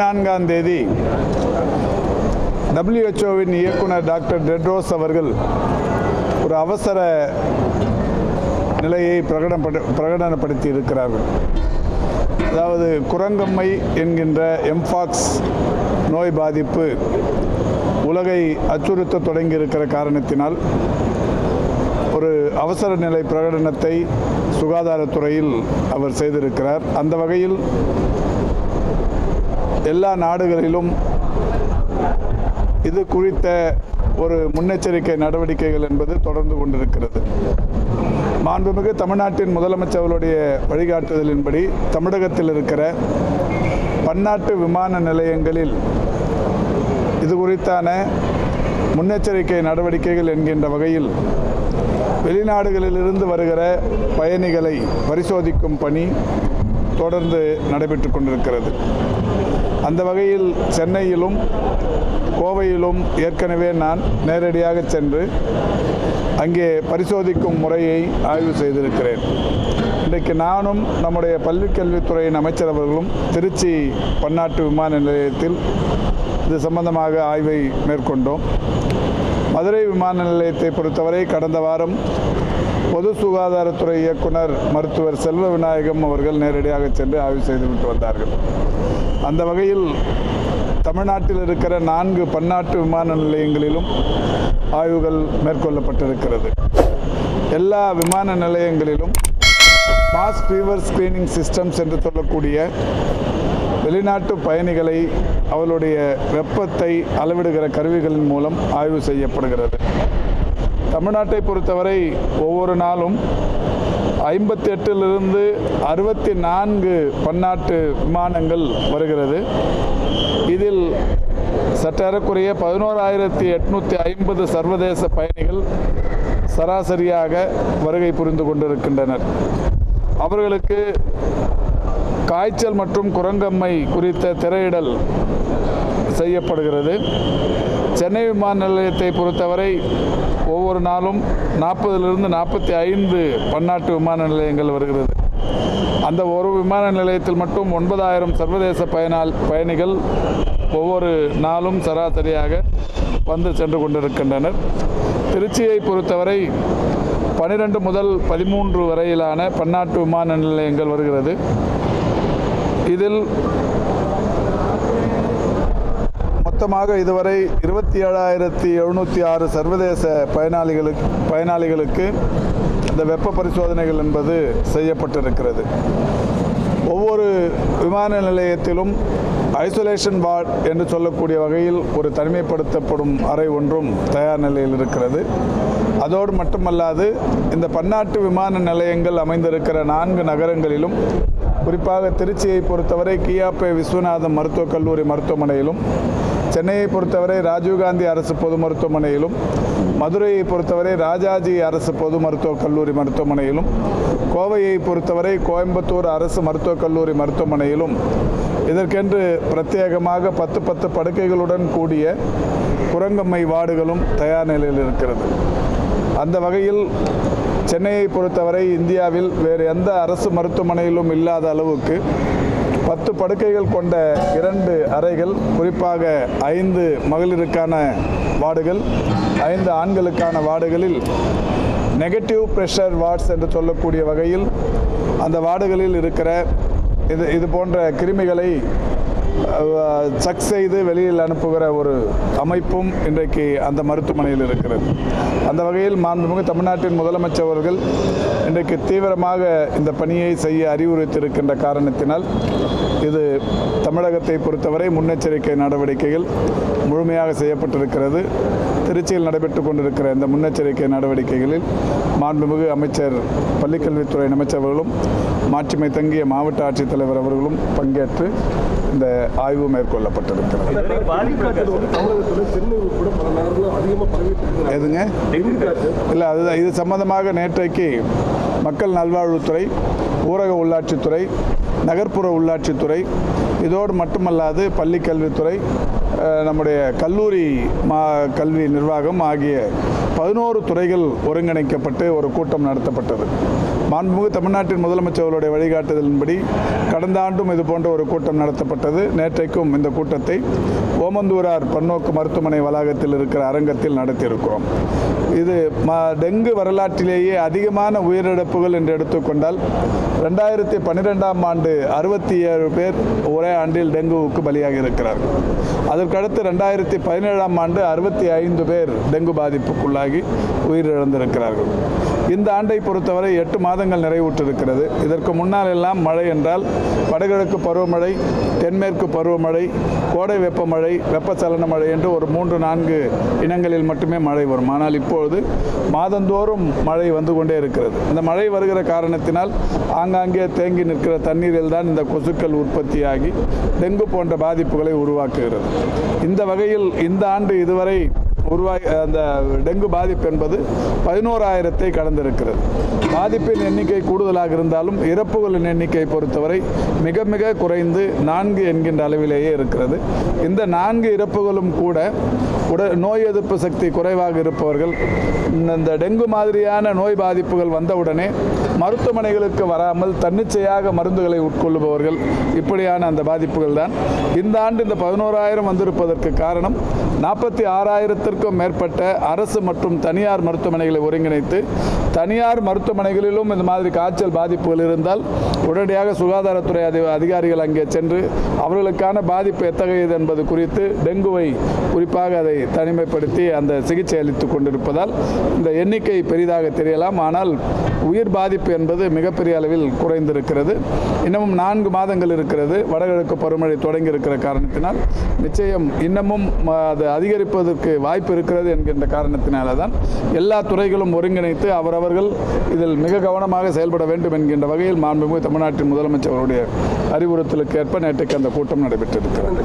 நான்காம் தேதி டபிள்யூஹெச்ஓவின் இயக்குனர் டாக்டர் டெட்ரோஸ் அவர்கள் ஒரு அவசர நிலையை பிரகடனப்படு பிரகடனப்படுத்தி இருக்கிறார்கள். அதாவது குரங்கம்மை என்கின்ற எம்ஃபாக்ஸ் நோய் பாதிப்பு உலகை அச்சுறுத்த தொடங்கியிருக்கிற காரணத்தினால் ஒரு அவசர நிலை பிரகடனத்தை சுகாதாரத்துறையில் அவர் செய்திருக்கிறார். அந்த வகையில் எல்லா நாடுகளிலும் இது குறித்த ஒரு முன்னெச்சரிக்கை நடவடிக்கைகள் என்பது தொடர்ந்து கொண்டிருக்கிறது. மாண்புமிகு தமிழ்நாட்டின் முதலமைச்சர்களுடைய வழிகாட்டுதலின்படி தமிழகத்தில் இருக்கிற பன்னாட்டு விமான நிலையங்களில் இது குறித்தான முன்னெச்சரிக்கை நடவடிக்கைகள் என்கின்ற வகையில் வெளிநாடுகளிலிருந்து வருகிற பயணிகளை பரிசோதிக்கும் பணி தொடர்ந்து நடைபெற்று கொண்டிருக்கிறது. அந்த வகையில் சென்னையிலும் கோவையிலும் ஏற்கனவே நான் நேரடியாக சென்று அங்கே பரிசோதிக்கும் முறையை ஆய்வு செய்திருக்கிறேன். இன்றைக்கு நானும் நம்முடைய பள்ளிக்கல்வித்துறையின் அமைச்சர் அவர்களும் திருச்சி பன்னாட்டு விமான நிலையத்தில் இது சம்பந்தமாக ஆய்வை மேற்கொண்டோம். மதுரை விமான நிலையத்தை பொறுத்தவரை கடந்த வாரம் பொது சுகாதாரத்துறை இயக்குனர் மருத்துவர் செல்வ விநாயகம் அவர்கள் நேரடியாக சென்று ஆய்வு செய்துவிட்டு வந்தார்கள். அந்த வகையில் தமிழ்நாட்டில் இருக்கிற நான்கு பன்னாட்டு விமான நிலையங்களிலும் ஆய்வுகள் மேற்கொள்ளப்பட்டிருக்கிறது. எல்லா விமான நிலையங்களிலும் மாஸ் ஃபீவர் ஸ்கிரீனிங் சிஸ்டம்ஸ் என்று சொல்லக்கூடிய வெளிநாட்டு பயணிகளை அவளுடைய வெப்பத்தை அளவிடுகிற கருவிகளின் மூலம் ஆய்வு செய்யப்படுகிறது. தமிழ்நாட்டை பொறுத்தவரை ஒவ்வொரு நாளும் ஐம்பத்தி எட்டிலிருந்து அறுபத்தி நான்கு பன்னாட்டு விமானங்கள் வருகிறது. இதில் சற்றேறக்குறைய பதினோராயிரத்தி எட்நூற்றி ஐம்பது சர்வதேச பயணிகள் சராசரியாக வருகை புரிந்து கொண்டிருக்கின்றனர். அவர்களுக்கு காய்ச்சல் மற்றும் குரங்கம்மை குறித்த திரையிடல் செய்யப்படுகிறது. சென்னை விமான நிலையத்தை பொறுத்தவரை ஒவ்வொரு நாளும் நாற்பதிலிருந்து நாற்பத்தி ஐந்து பன்னாட்டு விமான நிலையங்கள் வருகிறது. அந்த ஒரு விமான நிலையத்தில் மட்டும் ஒன்பதாயிரம் சர்வதேச பயனால் பயணிகள் ஒவ்வொரு நாளும் சராசரியாக வந்து சென்று கொண்டிருக்கின்றனர். திருச்சியை பொறுத்தவரை பனிரெண்டு முதல் பதிமூன்று வரையிலான பன்னாட்டு விமான நிலையங்கள் வருகிறது. இதில் மொத்தமாக இதுவரை இருபத்தி ஏழாயிரத்தி எழுநூற்றி ஆறு சர்வதேச பயனாளிகளுக்கு பயனாளிகளுக்கு இந்த வெப்ப பரிசோதனைகள் என்பது செய்யப்பட்டிருக்கிறது. ஒவ்வொரு விமான நிலையத்திலும் ஐசோலேஷன் வார்டு என்று சொல்லக்கூடிய வகையில் ஒரு தனிமைப்படுத்தப்படும் அறை ஒன்றும் தயார் நிலையில் இருக்கிறது. அதோடு மட்டுமல்லாது இந்த பன்னாட்டு விமான நிலையங்கள் அமைந்திருக்கிற நான்கு நகரங்களிலும் குறிப்பாக திருச்சியை பொறுத்தவரை கியாப்பே விஸ்வநாதம் மருத்துவக் கல்லூரி மருத்துவமனையிலும் சென்னையை பொறுத்தவரை ராஜீவ்காந்தி அரசு பொது மருத்துவமனையிலும் மதுரையை பொறுத்தவரை ராஜாஜி அரசு பொது மருத்துவக் கல்லூரி மருத்துவமனையிலும் கோவையை பொறுத்தவரை கோயம்புத்தூர் அரசு மருத்துவக் கல்லூரி மருத்துவமனையிலும் இதற்கென்று பிரத்யேகமாக பத்து பத்து படுக்கைகளுடன் கூடிய குரங்கம்மை வார்டுகளும் தயார் நிலையில் இருக்கிறது. அந்த வகையில் சென்னையை பொறுத்தவரை இந்தியாவில் வேறு எந்த அரசு மருத்துவமனையிலும் இல்லாத அளவுக்கு பத்து படுக்கைகள் கொண்ட இரண்டு அறைகள் குறிப்பாக ஐந்து மகளிருக்கான வார்டுகள் ஐந்து ஆண்களுக்கான வார்டுகளில் நெகட்டிவ் ப்ரெஷர் வார்ட்ஸ் என்று சொல்லக்கூடிய வகையில் அந்த வார்டுகளில் இருக்கிற இது இது போன்ற கிருமிகளை சக் செய்து வெளியில் அனுப்புகிற ஒரு அமைப்பும் இன்றைக்கு அந்த மருத்துவமனையில் இருக்கிறது. அந்த வகையில் மாண்புமிகு தமிழ்நாட்டின் முதலமைச்சர் அவர்கள் இன்றைக்கு தீவிரமாக இந்த பணியை செய்ய அறிவுறுத்தியிருக்கின்ற காரணத்தினால் இது தமிழகத்தை பொறுத்தவரை முன்னெச்சரிக்கை நடவடிக்கைகள் முழுமையாக செய்யப்பட்டிருக்கிறது. திருச்சியில் நடைபெற்று கொண்டிருக்கிற இந்த முன்னெச்சரிக்கை நடவடிக்கைகளில் மாண்புமிகு அமைச்சர் பள்ளிக்கல்வித்துறை அமைச்சர் அவர்களும் மாட்சிமை தங்கிய மாவட்ட ஆட்சித்தலைவர் அவர்களும் பங்கேற்று இந்த ஆய்வு மேற்கொள்ளப்பட்டிருக்கிறது. எதுங்க? இல்லை அதுதான் இது சம்பந்தமாக நேற்றைக்கு மக்கள் நல்வாழ்வுத்துறை ஊரக உள்ளாட்சித்துறை நகர்ப்புற உள்ளாட்சித்துறை இதோடு மட்டுமல்லாது பள்ளி கல்வித்துறை அஹ், நம்முடைய கல்லூரி மா கல்வி நிர்வாகம் ஆகிய பதினோரு துறைகள் ஒருங்கிணைக்கப்பட்டு ஒரு கூட்டம் நடத்தப்பட்டது. மாண்புமிகு தமிழ்நாட்டின் முதலமைச்சர்களுடைய வழிகாட்டுதலின்படி கடந்த ஆண்டும் இதுபோன்ற ஒரு கூட்டம் நடத்தப்பட்டது. நேற்றைக்கும் இந்த கூட்டத்தை ஓமந்தூரார் பன்னோக்கு மருத்துவமனை வளாகத்தில் இருக்கிற அரங்கத்தில் நடத்தியிருக்கிறோம். இது டெங்கு வரலாற்றிலேயே அதிகமான உயிரிழப்புகள் என்று எடுத்துக்கொண்டால் ரெண்டாயிரத்தி பன்னிரெண்டாம் ஆண்டு அறுபத்தி ஏழு பேர் ஒரே ஆண்டில் டெங்குவுக்கு பலியாகி இருக்கிறார்கள். அதற்கடுத்து ரெண்டாயிரத்தி பதினேழாம் ஆண்டு அறுபத்தி ஐந்து பேர் டெங்கு பாதிப்புக்குள்ளாகி உயிரிழந்திருக்கிறார்கள். இந்த ஆண்டை பொறுத்தவரை எட்டு மாதம் மாதங்கள் நிறைவுற்றிருக்கிறது. இதற்கு முன்னால் எல்லாம் மழை என்றால் வடகிழக்கு பருவமழை தென்மேற்கு பருவமழை கோடை வெப்பமழை வெப்பச்சலன மழை என்று ஒரு மூன்று நான்கு இனங்களில் மட்டுமே மழை வரும். ஆனால் இப்பொழுது மாதந்தோறும் மழை வந்து கொண்டே இருக்கிறது. இந்த மழை வருகிற காரணத்தினால் ஆங்காங்கே தேங்கி நிற்கிற தண்ணீரில் தான் இந்த கொசுக்கள் உற்பத்தியாகி டெங்கு போன்ற பாதிப்புகளை உருவாக்குகிறது. இந்த வகையில் இந்த ஆண்டு இதுவரை உருவாகி அந்த டெங்கு பாதிப்பு என்பது பதினோராயிரத்தை கடந்திருக்கிறது. பாதிப்பின் எண்ணிக்கை கூடுதலாக இருந்தாலும் இறப்புகளின் எண்ணிக்கை பொறுத்தவரை மிக மிக குறைந்து நான்கு என்கின்ற அளவிலேயே இருக்கிறது. இந்த நான்கு இறப்புகளும் கூட உட நோய் எதிர்ப்பு சக்தி குறைவாக இருப்பவர்கள் இந்த டெங்கு மாதிரியான நோய் பாதிப்புகள் வந்தவுடனே மருத்துவமனைகளுக்கு வராமல் தன்னிச்சையாக மருந்துகளை உட்கொள்ளுபவர்கள் இப்படியான அந்த பாதிப்புகள் தான் இந்த ஆண்டு இந்த பதினோராயிரம் வந்திருப்பதற்கு காரணம் நாற்பத்தி ஆறாயிரத்திற்கும் மேற்பட்ட அரசு மற்றும் தனியார் மருத்துவமனைகளை ஒருங்கிணைத்து தனியார் மருத்துவமனைகளிலும் இந்த மாதிரி காய்ச்சல் பாதிப்புகள் இருந்தால் உடனடியாக சுகாதாரத்துறை அதிகாரிகள் அங்கே சென்று அவர்களுக்கான பாதிப்பு எத்தகையது என்பது குறித்து டெங்குவை குறிப்பாக அதை தனிமைப்படுத்தி அந்த சிகிச்சை அளித்துக் கொண்டிருப்பதால் இந்த எண்ணிக்கை பெரிதாக தெரியலாம். ஆனால் உயிர் பாதிப்பு என்பது மிகப்பெரிய அளவில் குறைந்திருக்கிறது. இன்னமும் நான்கு மாதங்கள் இருக்கிறது. வடகிழக்கு பருவமழை தொடங்கி இருக்கிற காரணத்தினால். நிச்சயம் இன்னமும் அது அதிகரிப்பதற்கு வாய்ப்பு இருக்கிறது என்கின்ற காரணத்தினால தான் எல்லா துறைகளும் ஒருங்கிணைத்து அவரவர்கள் இதில் மிக கவனமாக செயல்பட வேண்டும் என்கின்ற வகையில் மாண்புமிகு தமிழ்நாட்டின் முதலமைச்சர் அவருடைய அறிவுறுத்தலுக்கு ஏற்ப நேற்றுக்கு அந்த கூட்டம் நடைபெற்றிருக்கிறது.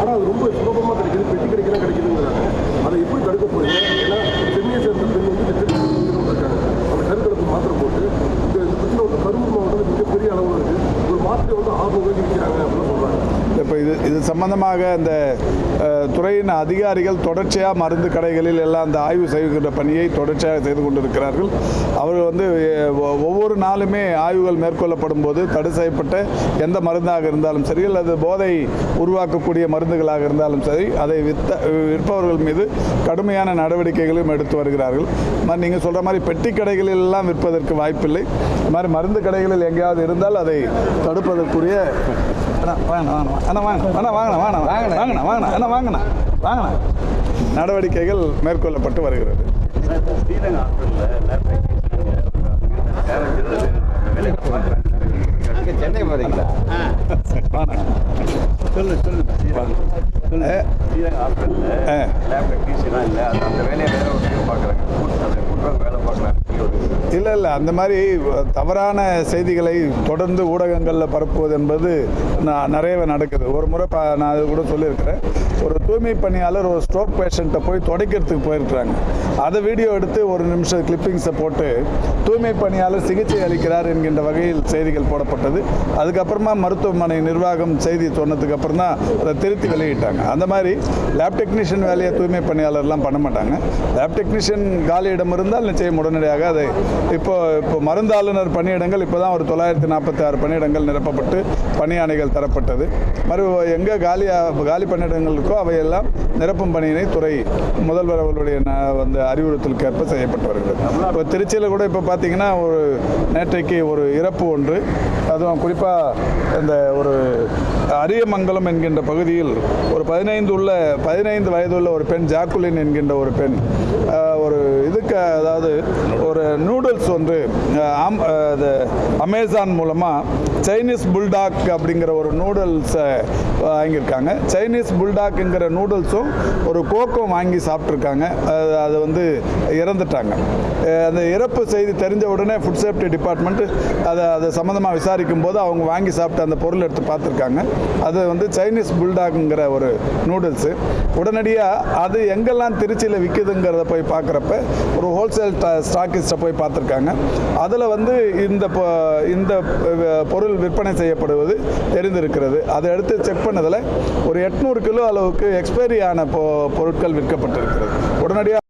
ஆனால் அது ரொம்ப சுலபமாக கிடைக்குது பெட்டி கிடைக்கலாம் கிடைக்குதுங்கிறாங்க. அதை எப்படி தடுக்க போறீங்க ஏன்னா சென்னையை சேர்ந்த பெண் வந்து இந்த திருச்சி இருக்காங்க அந்த கருக்கலைப்பு மாத்திரை போட்டு இந்த இந்த பிரச்சனை வந்து கரூர் மாவட்டத்தில் மிகப்பெரிய அளவில் இருக்கு ஒரு மாத்திரை வந்து ஆறு ரூபாய்க்கு விற்கிறாங்க அப்படின்னு சொல்றாங்க இப்போ இது இது சம்பந்தமாக இந்த துறையின் அதிகாரிகள் தொடர்ச்சியாக மருந்து கடைகளில் எல்லாம் அந்த ஆய்வு செய்கின்ற பணியை தொடர்ச்சியாக செய்து கொண்டிருக்கிறார்கள். அவர்கள் வந்து ஒவ்வொரு நாளுமே ஆய்வுகள் மேற்கொள்ளப்படும் போது தடை செய்யப்பட்ட எந்த மருந்தாக இருந்தாலும் சரி அல்லது போதை உருவாக்கக்கூடிய மருந்துகளாக இருந்தாலும் சரி அதை வித்த விற்பவர்கள் மீது கடுமையான நடவடிக்கைகளும் எடுத்து வருகிறார்கள். நீங்கள் சொல்கிற மாதிரி பெட்டி கடைகளில் எல்லாம் விற்பதற்கு வாய்ப்பில்லை. இது மாதிரி மருந்து கடைகளில் எங்கேயாவது இருந்தால் அதை தடுப்பதற்குரிய வாங்கண்ணா, வாங்கண்ணா. அண்ணா, வாங்க. அண்ணா, வாங்கண்ணா, வாங்கண்ணா. வாங்கண்ணா, வாங்கண்ணா. அண்ணா, வாங்கண்ணா. வாங்கண்ணா. நடவடிக்கைகள் மேற்கொள்ளப்பட்டு வருகிறது சென்னை வாங்கண்ணா. சொல்லு சொல்லு ஏ, ஸ்ரீரங்க ஹாஸ்பிட்டலில். லேப் டெக்னீஷியனாக இல்லை அது அந்த வேலையை வேற ஒருத்தர் பார்க்குறாங்க கூட்டு கூட்டுறவங்க வேலை பார்க்குறாங்க இல்லை அந்த மாதிரி தவறான செய்திகளை தொடர்ந்து ஊடகங்களில் பரப்புவது என்பது நான் நிறையவே நடக்குது. ஒரு முறை ப நான் அது கூட சொல்லியிருக்கிறேன். ஒரு தூய்மை பணியாளர் ஒரு ஸ்ட்ரோக் பேஷண்ட்டை போய் துடைக்கிறதுக்கு போயிருக்கிறாங்க. அதை வீடியோ எடுத்து ஒரு நிமிஷம் கிளிப்பிங்ஸை போட்டு தூய்மை பணியாளர் சிகிச்சை அளிக்கிறார் என்கின்ற வகையில் செய்திகள் போடப்பட்டது. அதுக்கப்புறமா மருத்துவமனை நிர்வாகம் செய்தி சொன்னதுக்கு அப்புறம் தான் அதை திருத்தி வெளியிட்டாங்க. அந்த மாதிரி லேப் டெக்னீஷியன் வேலையை தூய்மை பணியாளர்லாம் பண்ண மாட்டாங்க. லேப் டெக்னீஷியன் காலியிடம் இருந்தால் நிச்சயம் உடனடியாக அதை இப்போ இப்போ இப்போ மருந்தாளுநர் பணியிடங்கள் இப்போ தான் ஒரு தொள்ளாயிரத்தி நாற்பத்தி ஆறு பணியிடங்கள் நிரப்பப்பட்டு பணியாணைகள் தரப்பட்டது. மறு எங்கே காலியாக காலி பணியிடங்கள் இருக்கோ அவையெல்லாம் நிரப்பும் பணியினை துறை முதல்வர் அவர்களுடைய வந்து அறிவுறுத்தலுக்கு ஏற்ப செய்யப்பட்டு வருகிறது. இப்போ திருச்சியில் கூட இப்போ பார்த்தீங்கன்னா ஒரு நேற்றைக்கு ஒரு இறப்பு ஒன்று. அதுவும் குறிப்பாக இந்த ஒரு அரியமங்கலம் என்கின்ற பகுதியில் ஒரு பதினைந்து உள்ள பதினைந்து வயதுள்ள ஒரு பெண் ஜாக்குலின் என்கின்ற ஒரு பெண் ஒரு இதுக்கு அதாவது ஒரு நூடுல்ஸ் வந்து ஆம் அது அமேசான் மூலமாக சைனீஸ் புல்டாக் அப்படிங்கிற ஒரு நூடுல்ஸை வாங்கியிருக்காங்க. சைனீஸ் புல்டாக்குங்கிற நூடுல்ஸும் ஒரு கோக்கும் வாங்கி சாப்பிட்ருக்காங்க அது வந்து இறந்துட்டாங்க. அந்த இறப்பு செய்தி தெரிஞ்ச உடனே ஃபுட் சேஃப்டி டிபார்ட்மெண்ட் அதை அதை சம்மந்தமாக விசாரிக்கும் போது அவங்க வாங்கி சாப்பிட்ட அந்த பொருள் எடுத்து பார்த்துருக்காங்க. அது வந்து சைனீஸ் புல்டாக்குங்கிற ஒரு நூடுல்ஸு உடனடியாக அது எங்கெல்லாம் திருச்சியில் விற்குதுங்கிறத போய் பார்க்குறப்ப ஒரு ஹோல்சேல் ஸ்டாக்கிஸ்ட்டை போய் பார்த்துருக்காங்க. அதில் வந்து இந்த இந்த பொருள் விற்பனை செய்யப்படுவது தெரிந்திருக்கிறது. அதை எடுத்து செக் பண்ணதில் ஒரு எட்நூறு கிலோ அளவுக்கு எக்ஸ்பைரி ஆன பொருட்கள் விற்கப்பட்டிருக்கிறது. உடனடியாக